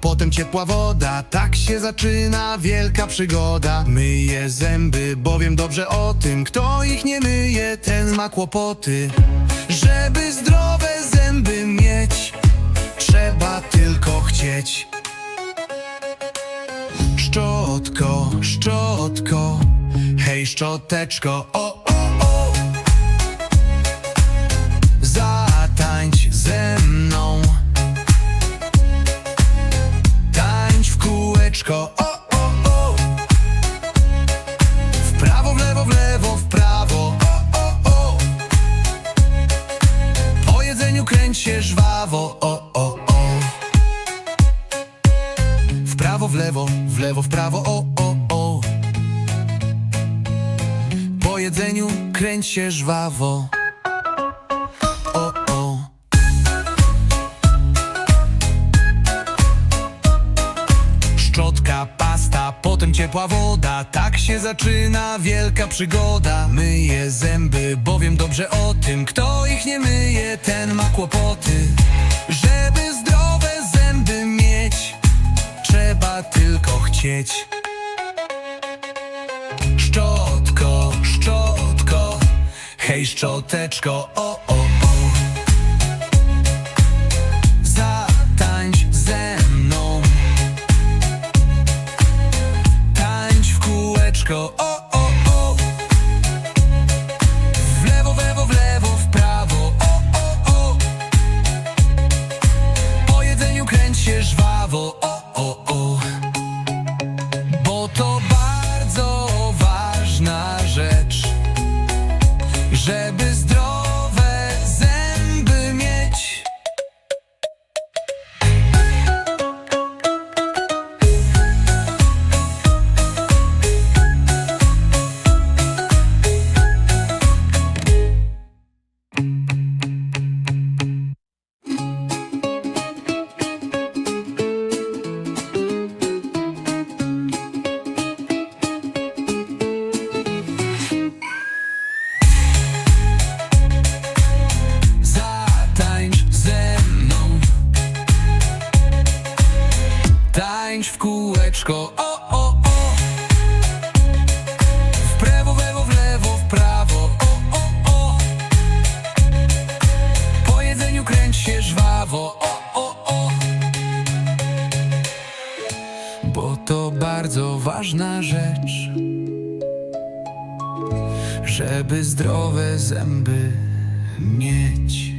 potem ciepła woda Tak się zaczyna wielka przygoda. Myję zęby, bowiem dobrze o tym Kto ich nie myje, ten ma kłopoty. Żeby zdrowe zęby mieć Trzeba tylko chcieć. Szczotko, szczotko Hej szczoteczko, o kółeczko, o, o, o. W prawo, w lewo, w lewo, w prawo, o, o, o. Po jedzeniu kręć się żwawo, o, o, o. W prawo, w lewo, w lewo, w prawo, o, o, o. Po jedzeniu kręć się żwawo ciepła woda. Tak się zaczyna wielka przygoda. Myję zęby, bowiem dobrze o tym Kto ich nie myje, ten ma kłopoty. Żeby zdrowe zęby mieć Trzeba tylko chcieć. Szczotko, szczotko Hej szczoteczko, o, o, o, o, o. W lewo, w lewo, w lewo, w prawo, o, o, o. Po jedzeniu kręć się żwawo, Bo to bardzo ważna rzecz Żeby zdrowe bardzo ważna rzecz Żeby zdrowe zęby mieć